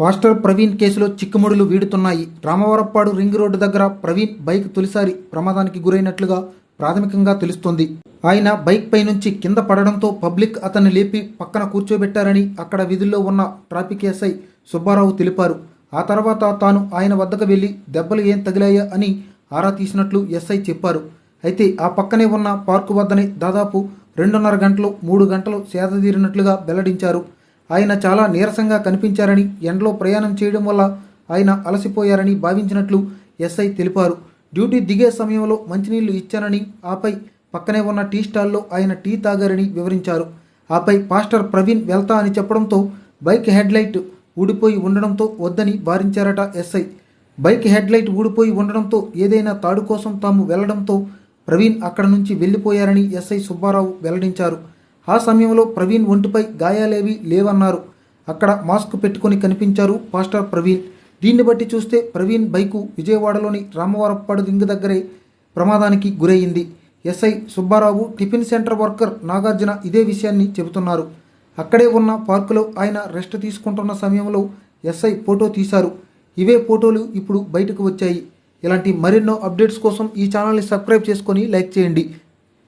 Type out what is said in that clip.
Pastor Praveen కేసులో చిక్కుముడులు వీడుతున్నాయి. రామవరప్పాడు రింగ్ రోడ్డు దగ్గర ప్రవీణ్ బైక్ తొలిసారి ప్రమాదానికి గురైనట్లుగా ప్రాథమికంగా తెలుస్తోంది. ఆయన బైక్ పై నుంచి కింద పడడంతో పబ్లిక్ అతన్ని లేపి పక్కన కూర్చోబెట్టారని అక్కడ విధుల్లో ఉన్న ట్రాఫిక్ ఎస్ఐ సుబ్బారావు తెలిపారు. ఆ తర్వాత తాను ఆయన వద్దకు వెళ్ళి దెబ్బలు ఏం తగిలాయా అని ఆరా తీసినట్లు ఎస్ఐ చెప్పారు. అయితే ఆ పక్కనే ఉన్న పార్కు వద్దనే దాదాపు రెండున్నర గంటలు మూడు గంటలు సేదతీరినట్లుగా వెల్లడించారు. ఆయన చాలా నీరసంగా కనిపించారని ఎండలో ప్రయాణం చేయడం వల్ల ఆయన అలసిపోయారని భావించినట్లు ఎస్ఐ తెలిపారు. డ్యూటీ దిగే సమయంలో మంచినీళ్ళు ఇచ్చానని ఆపై పక్కనే ఉన్న టీ స్టాల్లో ఆయన టీ తాగారని వివరించారు. ఆపై పాస్టర్ ప్రవీణ్ వెళ్తా అని చెప్పడంతో బైక్ హెడ్లైట్ ఊడిపోయి ఉండడంతో వద్దని వారించారట ఎస్ఐ. బైక్ హెడ్లైట్ ఊడిపోయి ఉండడంతో ఏదైనా తాడు కోసం తాము వెళ్ళడంతో ప్రవీణ్ అక్కడ నుంచి వెళ్ళిపోయారని ఎస్ఐ సుబ్బారావు వెల్లడించారు. ఆ సమయంలో ప్రవీణ్ ఒంటిపై గాయాలేవి లేవన్నారు. అక్కడ మాస్క్ పెట్టుకొని కనిపించారు పాస్టర్ ప్రవీణ్. దీన్ని బట్టి చూస్తే ప్రవీణ్ బైకు విజయవాడలోని రామవరప్పాడు రింగ్ దగ్గరే ప్రమాదానికి గురయ్యింది SI Subbarao tiffin centre worker Nagarjuna ఇదే విషయాన్ని చెబుతున్నారు. అక్కడే ఉన్న పార్కులో ఆయన రెస్ట్ తీసుకుంటున్న సమయంలో ఎస్ఐ ఫోటో తీశారు. ఇవే ఫోటోలు ఇప్పుడు బయటకు వచ్చాయి. ఇలాంటి మరెన్నో అప్డేట్స్ కోసం ఈ ఛానల్ని సబ్స్క్రైబ్ చేసుకొని లైక్ చేయండి.